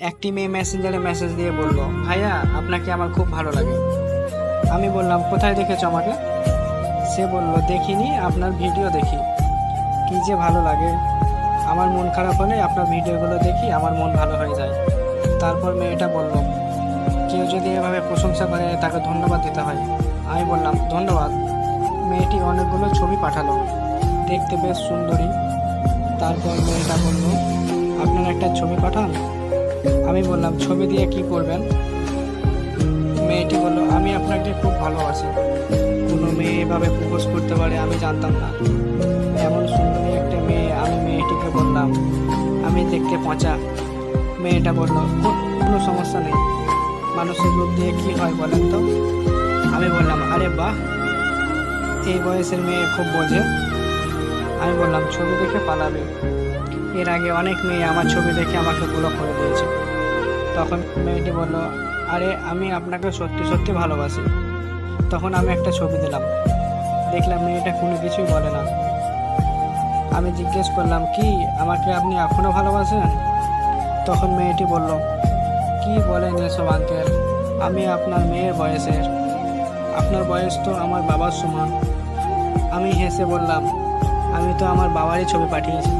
একটি মেয়ে মেসেঞ্জারে মেসেজ দিয়ে বলল, ভাইয়া, আপনাকে আমার খুব ভালো লাগে। আমি বললাম, কোথায় দেখেছ আমাকে? সে বলল, দেখিনি, আপনার ভিডিও দেখি। কি যে ভালো লাগে। আমার মন খারাপ হলে আপনার ভিডিওগুলো দেখি, আমার মন ভালো হয়ে যায়। তারপর মেয়েটা বলল, কেউ যদি এভাবে প্রশংসা করে, তাকে ধন্যবাদ দিতে হয়। আমি বললাম, ধন্যবাদ। মেয়েটি অনেকগুলো ছবি পাঠালো। দেখতে বেশ সুন্দরী। তারপর মেয়েটা বলল, আপনার একটা ছবি পাঠান? আমি বললাম, ছবি দিয়ে কি করবেন? মেয়েটি বলল, আমি আপনাকে খুব ভালোবাসি। কোনো মেয়ে এভাবে প্রপোজ করতে পারে আমি জানতাম না। এমন সুন্দরী একটা মেয়ে আমি মেয়েটিকে বললাম, আমি দেখতে পচা। মেয়েটা বলল কোনো সমস্যা নেই। মানুষের রূপ দিয়ে কী হয় বলেন তো? আমি বললাম, আরে বাহ! এই বয়সের মেয়ে খুব বোঝে। আমি বললাম, ছবি দেখে পালাবে। এর আগে অনেক মেয়ে আমার ছবি দেখে আমাকে ব্লক করে দিয়েছে। তখন মেয়েটি বলল, আরে, আমি আপনাকে সত্যি সত্যি ভালোবাসি। তখন আমি একটা ছবি দিলাম। দেখলাম মেয়েটা কোনো কিছুই বলে না। আমি জিজ্ঞেস করলাম, কি, আমাকে আপনি এখনও ভালোবাসেন? তখন মেয়েটি বলল, কি বলেন এসব আঙ্কেল? আমি আপনার মেয়ের বয়সের। আপনার বয়স তো আমার বাবার সমান। আমি হেসে বললাম, আমি তো আমার বাবারই ছবি পাঠিয়েছি।